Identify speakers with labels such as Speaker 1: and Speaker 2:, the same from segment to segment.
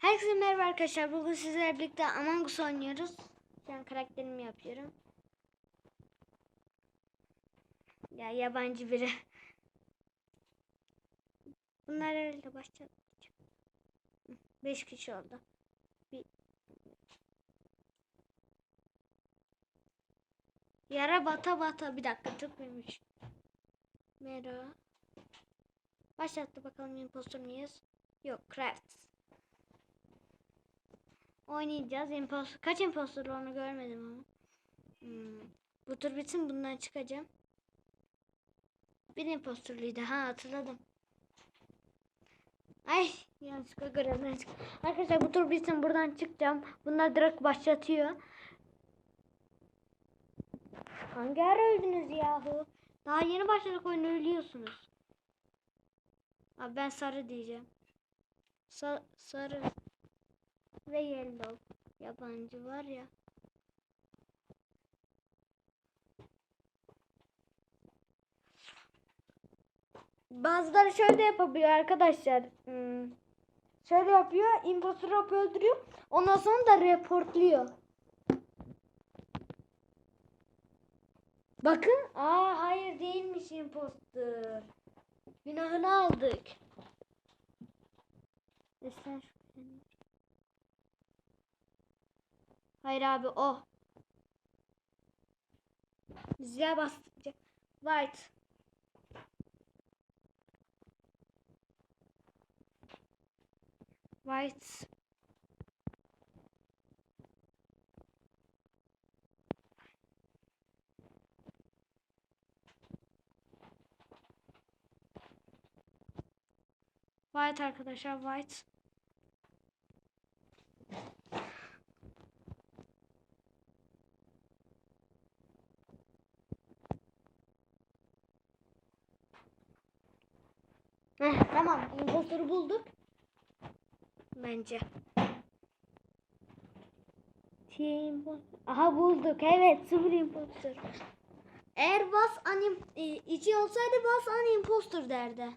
Speaker 1: Herkese merhaba arkadaşlar. Bugün sizlerle birlikte Among Us oynuyoruz. An karakterimi yapıyorum. Ya yabancı biri. Bunlar herhalde başlayalım. 5 kişi oldu. Bir... Yara bata bata. Bir dakika tıklıymış. Merhaba. Başlattı bakalım impostor muyuz? Yok craft. Oynayacağız. Impostor. Kaç impostor onu görmedim ama. Hmm. Bu tur bitsin bundan çıkacağım. Bir impostorluydu. Ha hatırladım. Ay yanlışlıkla görevden. Arkadaşlar bu tur bitsin buradan çıkacağım. Bunlar direkt başlatıyor. Hangi ara öldünüz yahu? Daha yeni başladık oyunu ölüyorsunuz. Abi ben sarı diyeceğim. Sa sarı ve yellow. Yabancı var ya. Bazıları şöyle yapabiliyor arkadaşlar. Hmm. Şöyle yapıyor. Impostor yapıyor, öldürüyor. Ondan sonra da reportluyor. Bakın. Aa hayır değilmiş impostor. Günahını aldık. Lütfen şüpheleniyorum. Hayır abi o. Zile bastıracak. White. White. White arkadaşlar white. Heh, tamam impostoru bulduk. Impostor. Aha bulduk. Evet sıfır impostor. Eğer bas anim e, içi olsaydı bas an impostor derdi.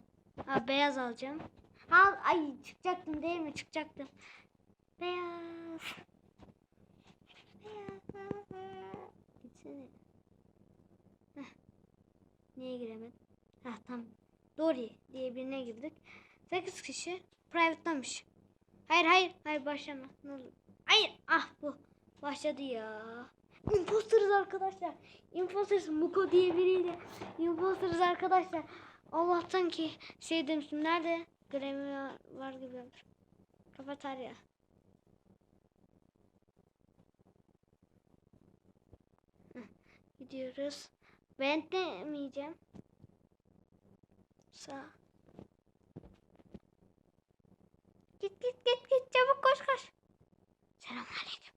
Speaker 1: Ha beyaz alacağım. Ha ay çıkacaktım değil mi? Çıkacaktım. Beyaz. Beyaz. Gitsene. Heh. Niye giremedim? Ha tamam. Dory diye birine girdik. 8 kişi private'lamış. Hayır hayır hayır başlama. Ne olur. Hayır ah bu. Başladı ya. Imposterız arkadaşlar. Imposters Muko diye biriyle. Imposters arkadaşlar. Allah'tan ki şey demiştim. Nerede? Grevi var gibi. Kafeterya. Heh, Gidiyoruz. Ben demeyeceğim. Sağ. Git git git git çabuk koş koş. Selamünaleyküm.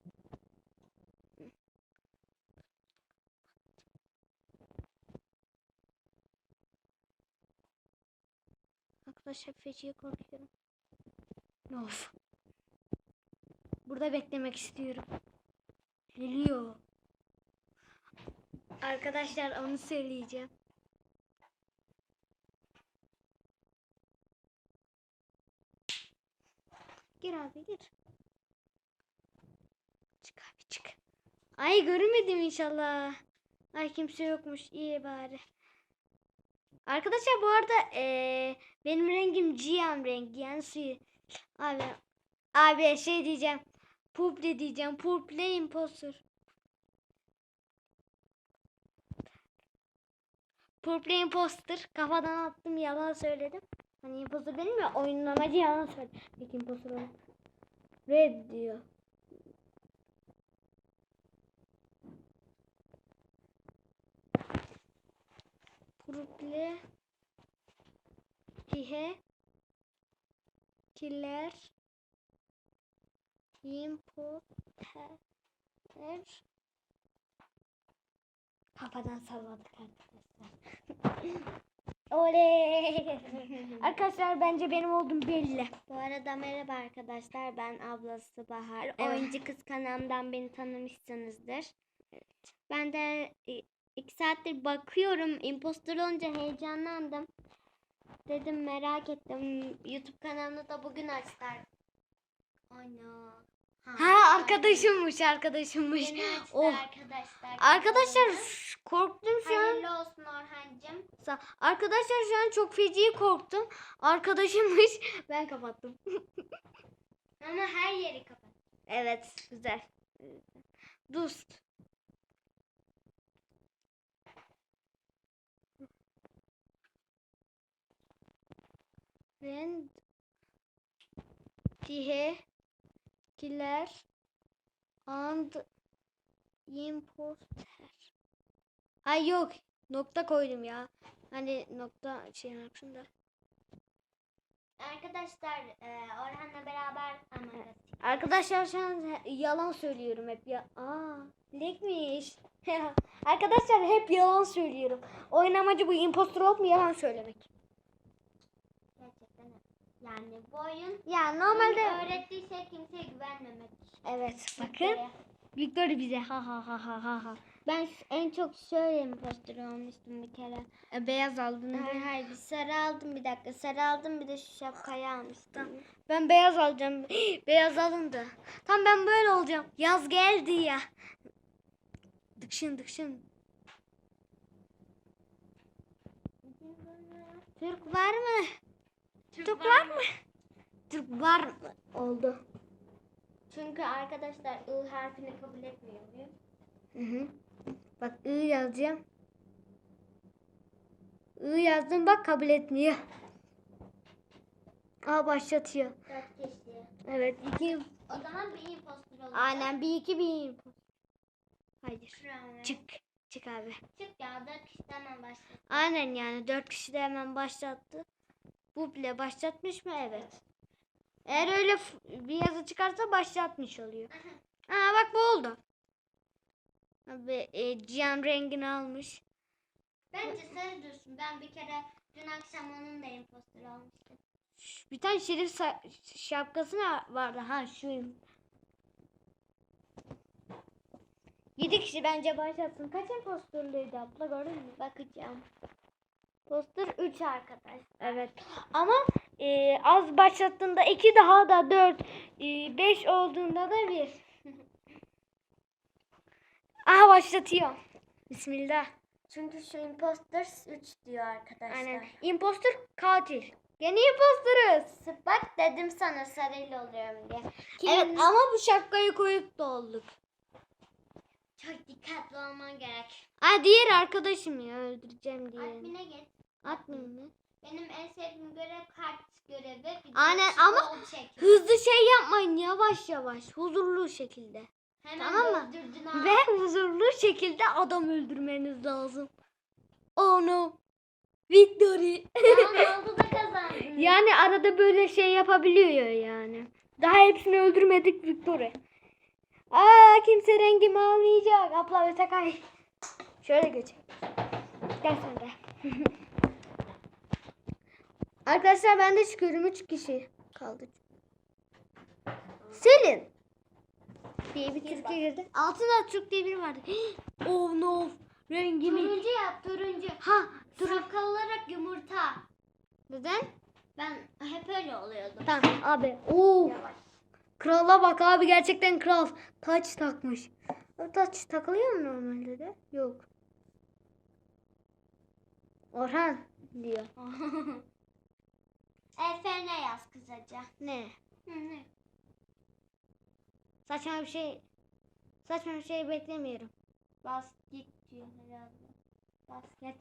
Speaker 1: Arkadaşlar feciye korkuyorum. Of. Burada beklemek istiyorum. Geliyor. Arkadaşlar onu söyleyeceğim. Gir abi. Çık abi çık. Ay görmedim inşallah. Ay kimse yokmuş. İyi bari. Arkadaşlar bu arada eee, benim rengim ciyam rengi yani suyu. Abi abi şey diyeceğim. Purple diyeceğim. Purple imposter. Purple imposter. Kafadan attım yalan söyledim. Hani imposter benim ya oyunun amacı yalan söyledim. Peki imposter olmak. Red diyor. Purple Pihe Killer Imposter Kafadan salladık arkadaşlar. Oley! arkadaşlar bence benim olduğum belli.
Speaker 2: Bu arada merhaba arkadaşlar ben ablası Bahar.
Speaker 1: Evet.
Speaker 2: Oyuncu kız kanalımdan beni tanımışsınızdır. Ben de iki saattir bakıyorum. Impostor olunca heyecanlandım. Dedim merak ettim. YouTube kanalını da bugün açtılar. Ay
Speaker 1: Arkadaşımmış arkadaşımmış.
Speaker 2: Açtı
Speaker 1: Oh.
Speaker 2: arkadaşlar.
Speaker 1: Arkadaşlar şş, korktum şu an.
Speaker 2: Hayırlı olsun Orhancığım.
Speaker 1: Sa- Arkadaşlar şu an çok feci korktum. Arkadaşımmış. Ben kapattım.
Speaker 2: Ama her yeri kapat.
Speaker 1: Evet güzel. Dust. Rend diye kiler and imposter. Ay yok nokta koydum ya. Hani nokta şey yapsın da.
Speaker 2: Arkadaşlar e, Orhan'la beraber ama
Speaker 1: Arkadaşlar şu an yalan söylüyorum hep ya. Aa, lekmiş. Arkadaşlar hep yalan söylüyorum. Oyun amacı bu impostor olup mu yalan söylemek?
Speaker 2: Yani bu oyun
Speaker 1: Ya
Speaker 2: normalde
Speaker 1: normalde
Speaker 2: öğrettiği şey kimseye güvenmemek.
Speaker 1: Evet bakın. Victor bize ha ha ha ha ha ha.
Speaker 2: Ben en çok şöyle imposter olmuştum bir kere.
Speaker 1: E, beyaz aldın.
Speaker 2: Hayır hayır bir sarı aldım bir dakika sarı aldım bir de şu şapkayı almıştım.
Speaker 1: Ben beyaz alacağım. beyaz alındı. Tam ben böyle olacağım. Yaz geldi ya. Dıkşın dıkşın. Türk var mı? Türk var mı? Türk var mı? Oldu.
Speaker 2: Çünkü arkadaşlar I harfini kabul etmiyor muyum?
Speaker 1: Hı hı. Bak I yazacağım. I yazdım bak kabul etmiyor. Aa başlatıyor.
Speaker 2: Dört kişi.
Speaker 1: Evet iki.
Speaker 2: O zaman bir imposter olacak.
Speaker 1: Aynen bir iki bir. Hayır.
Speaker 2: Şuraya.
Speaker 1: Çık. Çık abi.
Speaker 2: Çık ya dört kişiden hemen başla.
Speaker 1: Aynen yani dört kişi de hemen başlattı. Bu bile başlatmış mı? Evet. Eğer öyle bir yazı çıkarsa başlatmış oluyor. Aa bak bu oldu. Abi e, cihan rengini almış.
Speaker 2: Bence sarı dursun. Ben bir kere dün akşam onun da imposter olmuştum.
Speaker 1: Şş, Bir tane şerif şapkası vardı? Ha şuyum. Yedi kişi bence başlatsın. Kaç impostorluydu abla gördün mü?
Speaker 2: Bakacağım. Poster 3 arkadaş.
Speaker 1: Evet. Ama e, az başlattığında iki daha da dört, e, beş olduğunda da bir. Aha başlatıyor. Bismillah.
Speaker 2: Çünkü şu imposter 3 diyor arkadaşlar.
Speaker 1: Aynen. Imposter katil. Gene imposterız.
Speaker 2: Bak dedim sana sarıyla oluyorum diye.
Speaker 1: Evet ama bu şapkayı koyup da olduk.
Speaker 2: Çok dikkatli olman gerek.
Speaker 1: Ha diğer arkadaşım ya öldüreceğim diye.
Speaker 2: Admin'e git.
Speaker 1: Atmayayım mı?
Speaker 2: Benim en sevdiğim görev kart görevi. Bir
Speaker 1: Aynen, ama. Hızlı şey yapmayın yavaş yavaş. Huzurlu şekilde.
Speaker 2: Hemen
Speaker 1: tamam mı? Ve huzurlu şekilde adam öldürmeniz lazım. Oh no. Victory.
Speaker 2: Tamam oldu da kazandın.
Speaker 1: yani arada böyle şey yapabiliyor yani. Daha hepsini öldürmedik Victory. Aa kimse rengimi almayacak. Abla ve Takay. Şöyle geçelim. Gel sen de. Arkadaşlar ben de çıkıyorum. Üç kişi kaldı. Selin. diye bir Türkiye girdi. Altında Türk diye biri vardı. oh no. Rengimi.
Speaker 2: Turuncu yap turuncu.
Speaker 1: Ha.
Speaker 2: Sakal olarak yumurta.
Speaker 1: Neden?
Speaker 2: Ben hep öyle oluyordum.
Speaker 1: Tamam abi. Oo.
Speaker 2: Yavaş.
Speaker 1: Krala bak abi gerçekten kral. Taç takmış. O taç takılıyor mu normalde de? Yok. Orhan diyor.
Speaker 2: Efe ne yaz kısaca?
Speaker 1: Ne?
Speaker 2: Hı, ne?
Speaker 1: Saçma bir şey. Saçma bir şey beklemiyorum.
Speaker 2: Bas git diyor herhalde. Bas git.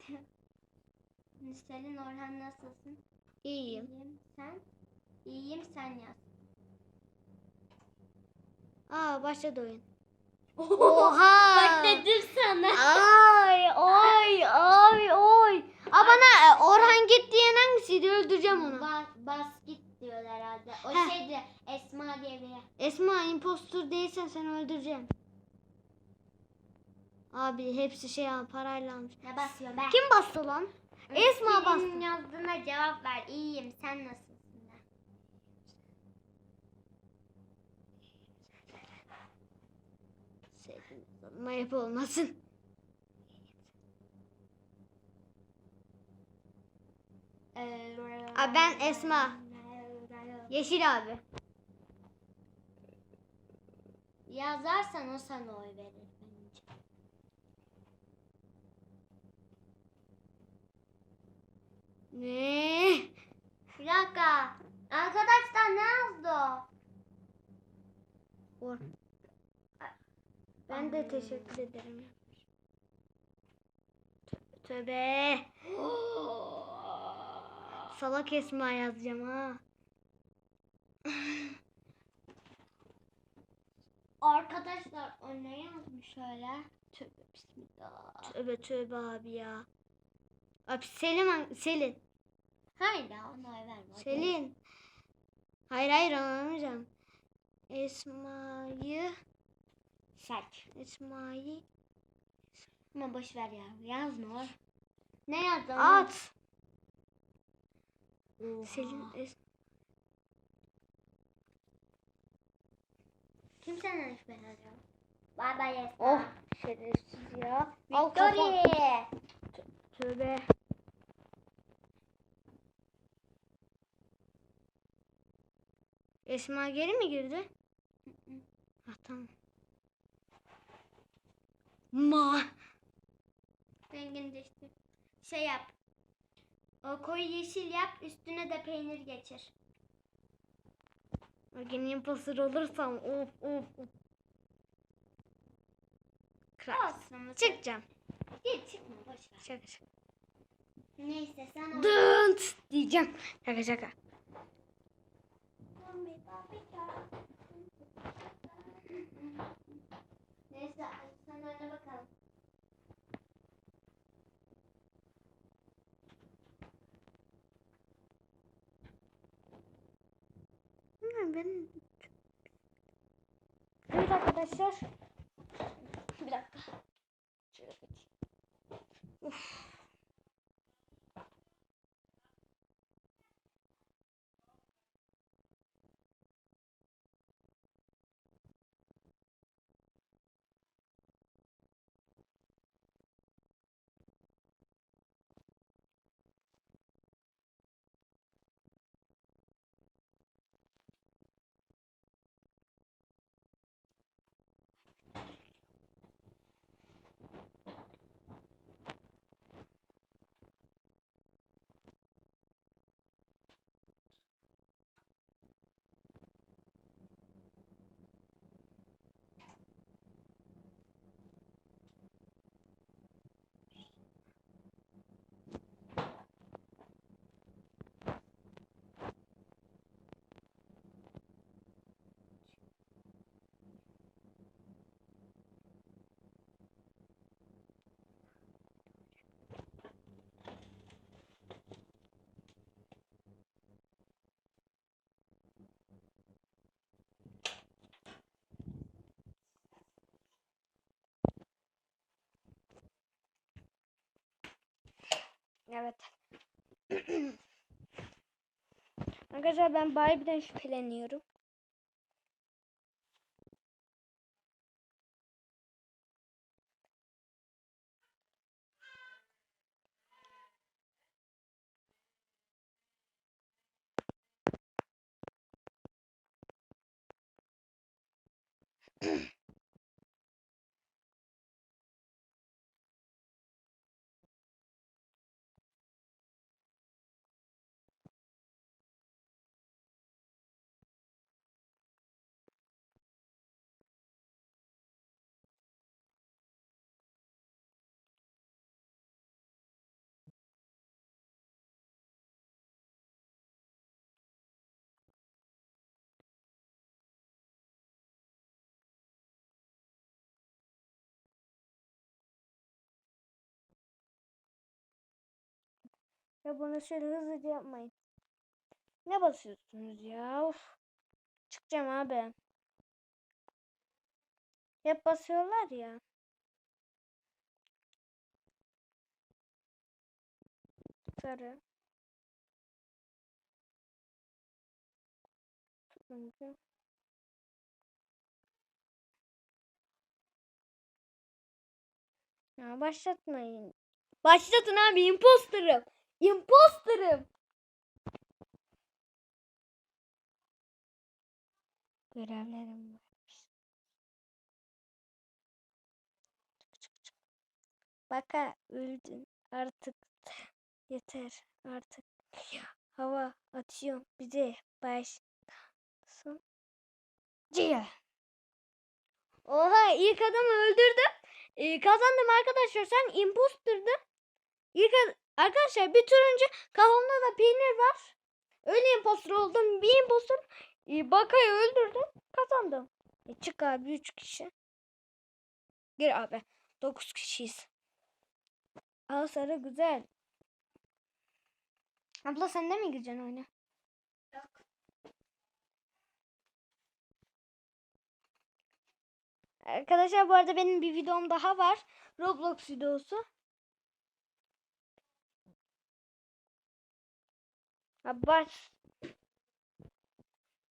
Speaker 2: Selin Orhan nasılsın?
Speaker 1: İyiyim.
Speaker 2: İyiyim. Sen? İyiyim sen yaz.
Speaker 1: Aa başladı oyun. Oha.
Speaker 2: Bak dedim sana.
Speaker 1: Ay ay ay oy. Aa bana Orhan git diyen hangisiydi? Öldüreceğim onu.
Speaker 2: Bas, bas git diyor herhalde. O
Speaker 1: Heh.
Speaker 2: şeydi Esma diye biri.
Speaker 1: Esma impostor değilsen seni öldüreceğim. Abi hepsi şey al parayla almış.
Speaker 2: Ne basıyor be?
Speaker 1: Kim bastı lan? Esma bastı.
Speaker 2: Senin yazdığına cevap ver. İyiyim sen nasılsın?
Speaker 1: Sevdim. Ayıp olmasın. Aa, ben Esma. Yeşil abi.
Speaker 2: yazarsan o sana oy verir bence.
Speaker 1: Ne?
Speaker 2: Bir dakika. Arkadaşlar ne yazdı o?
Speaker 1: Ben de teşekkür ederim. Tö- Tövbe. Salak Esma yazacağım ha.
Speaker 2: Arkadaşlar o ne yazmış öyle? Tövbe bismillah.
Speaker 1: Tövbe tövbe abi ya. Abi hang- Selin.
Speaker 2: Hayır ya ona verme.
Speaker 1: Selin. Hayır hayır anlamayacağım. Esma'yı
Speaker 2: Seç.
Speaker 1: Esma'yı
Speaker 2: Ama boş ver ya. Yazma. Ne yazdı?
Speaker 1: at.
Speaker 2: Oha.
Speaker 1: Selin es
Speaker 2: Kim senden şüpheleniyor? Bay bay Esma.
Speaker 1: Oh şerefsiz ya.
Speaker 2: Victory.
Speaker 1: Tövbe. Esma geri mi girdi? Ha tamam. Ma.
Speaker 2: Rengini değiştir. Şey yap. Koyu yeşil yap. Üstüne de peynir geçir.
Speaker 1: Gene imposter olursam of of of.
Speaker 2: Olsun.
Speaker 1: Çıkacağım.
Speaker 2: Git çıkma boş ver.
Speaker 1: Şaka şaka.
Speaker 2: Neyse sen.
Speaker 1: Dınt diyeceğim. Şaka şaka.
Speaker 2: Neyse sen oyna bakalım.
Speaker 1: Bilmiyorum ben. Evet arkadaşlar.
Speaker 2: Bir dakika. Şöyle geçeyim.
Speaker 1: Evet. Arkadaşlar ben Barbie'den şüpheleniyorum. Ya bunu şöyle hızlıca yapmayın. Ne basıyorsunuz ya? Of. Çıkacağım abi. Hep basıyorlar ya. Sarı. Turuncu. Ya başlatmayın. Başlatın abi imposterım. Imposter'ım. Görevlerim var. Baka öldün artık yeter artık hava atıyor bize başlasın diye. Oha ilk adamı öldürdüm. Ee, kazandım arkadaşlar sen imposterdın. İlk, arkadaşlar bir tur önce kafamda da peynir var. Öyle imposter oldum. Bir imposter e, Bakay'ı öldürdüm. Kazandım. E, çık abi 3 kişi. Gir abi. 9 kişiyiz. Al sarı güzel. Abla sen de mi gireceksin oyuna?
Speaker 2: Yok.
Speaker 1: Arkadaşlar bu arada benim bir videom daha var. Roblox videosu. Ha bas.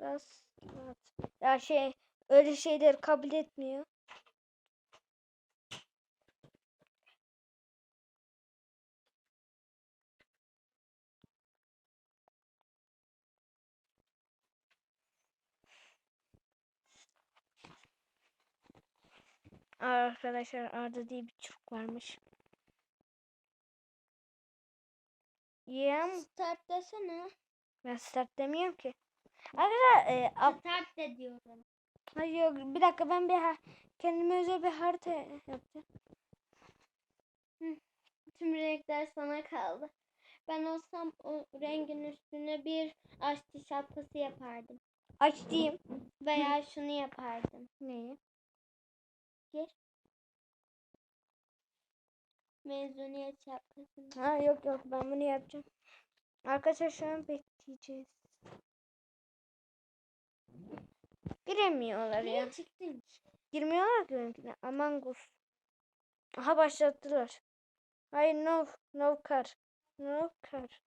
Speaker 1: Bas. bas. Ya şey öyle şeyleri kabul etmiyor. Arkadaşlar Arda diye bir çocuk varmış. Yem
Speaker 2: Start desene.
Speaker 1: ben start demiyorum ki. Arkadaşlar e,
Speaker 2: Start de diyorum.
Speaker 1: Hayır yok bir dakika ben bir ha- kendime özel bir harita yaptım.
Speaker 2: Tüm renkler sana kaldı. Ben olsam o rengin üstüne bir aşçı şapkası yapardım.
Speaker 1: Aç diyeyim.
Speaker 2: Veya şunu yapardım.
Speaker 1: Neyi?
Speaker 2: Mezuniyet şapkasını.
Speaker 1: Ha yok yok ben bunu yapacağım. Arkadaşlar şu an bekleyeceğiz. Giremiyorlar ya.
Speaker 2: Niye çıktın ki?
Speaker 1: Girmiyorlar ki benimkine. Aman gus. Aha başlattılar. Hayır no. No car. No car.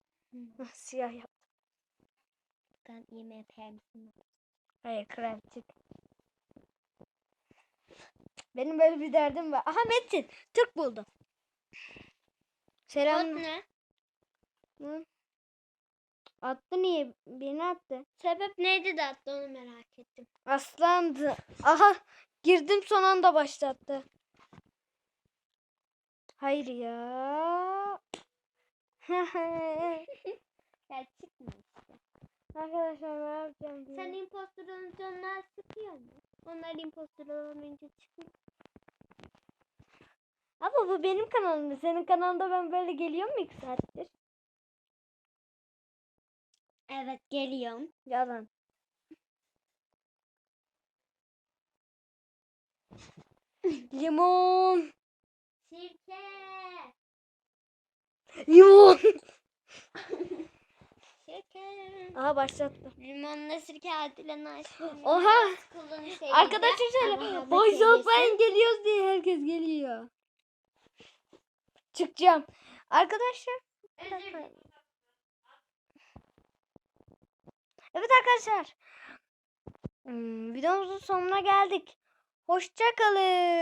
Speaker 1: Siyah yap.
Speaker 2: Ben IMF misin?
Speaker 1: Hayır krem çık. Benim böyle bir derdim var. Aha Metin. Türk buldum. Selam.
Speaker 2: Kod ne?
Speaker 1: Hı? Attı niye? Beni attı.
Speaker 2: Sebep neydi de attı onu merak ettim.
Speaker 1: Aslandı. Aha girdim son anda başlattı. Hayır ya.
Speaker 2: Ya çıkma.
Speaker 1: Arkadaşlar ne yapacağım?
Speaker 2: Sen
Speaker 1: Sen
Speaker 2: impostor olunca onlar sıkıyor mu? Onlar impostor olunca çıkmıyor.
Speaker 1: Ama bu benim kanalım. Senin kanalında ben böyle geliyor mu iki saattir?
Speaker 2: Evet geliyorum.
Speaker 1: Yalan. Limon.
Speaker 2: Sirke.
Speaker 1: Limon.
Speaker 2: Sirke.
Speaker 1: Aha başlattı.
Speaker 2: Limonla sirke adilen açtım.
Speaker 1: Oha. Arkadaşlar şöyle başlatmayın geliyoruz diye herkes geliyor. Çıkacağım. Arkadaşlar. Evet arkadaşlar. Hmm, videomuzun sonuna geldik. Hoşça kalın.